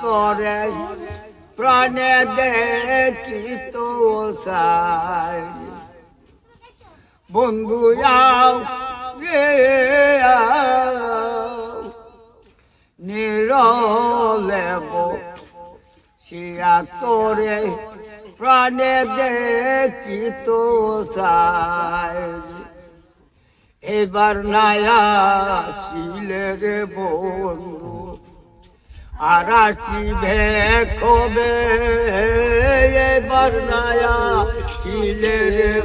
তোরে প্রাণে দেখি তো সাই বন্ধু, আও রে নিরলেব শিয়া তোরে প্রাণে দেখি তো সাই এবার নায়া বন্ধু। আর আসিবে কবে? এবার নায়া ছিলে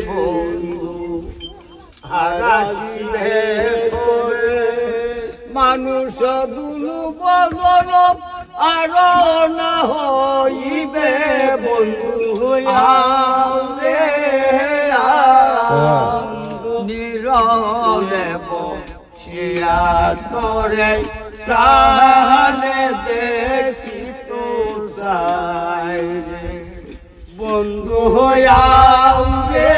বন্ধু। আর আসিবে কবে? মানুষ দুলু বদল আর না হইবে বন্ধু। আও বসিয়া তোরে প্রাণে দেখি তো সাই বন্ধু হইয়াও রে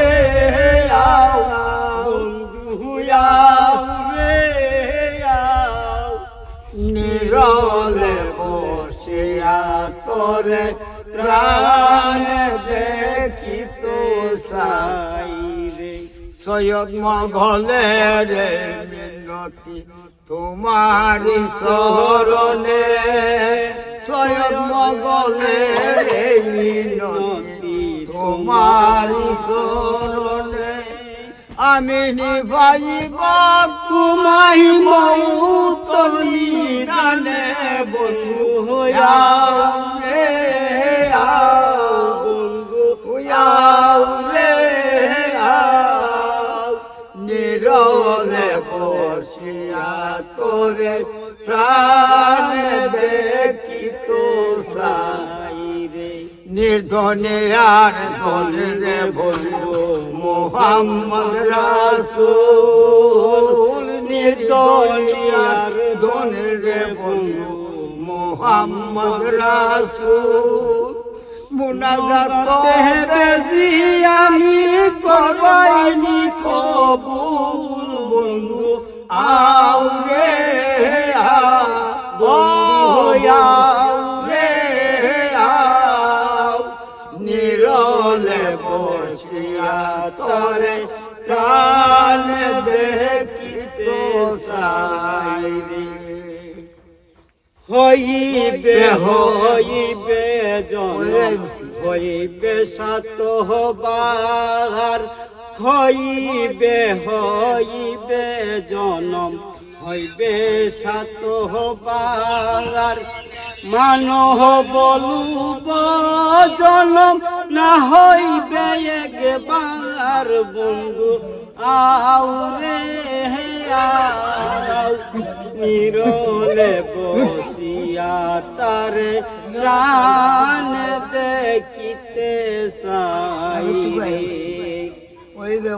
বন্ধু হইয়াও তোরে প্রাণে দেখি তো সাই রে। সৈয়দ মগলে রে মিনতি তোমারি শরণে সৈয়দ মগলে তোমারি শরণে আমি নিভাইব তোমাই মৌতর নিদানে বন্ধু হইয়া বন্ধু হইয়া রে বসিয়া তোরে প্রাণ দেখি তো নির্ধনে আর ধনে রে মোহাম্মদ রাসূল। নির্ধনে আর ধনে রে মোহাম্মদ রাসূল। মুনাজাত আমি করবাইনি কবুল বন্ধু। আও রে আও বন্ধু আও রে আও নিরলে বসিয়া তরে প্রাণ দেখি তো সাই রে হইবে হইবে জন হইবে সাত হবার হইবে হইবে জনম, হইবে সাত হবার মানহ বলুব জনম, না হইবে একবার বন্ধু। আউরে নিরলে বসিয়া তার রান দেখিতে সাই ahí de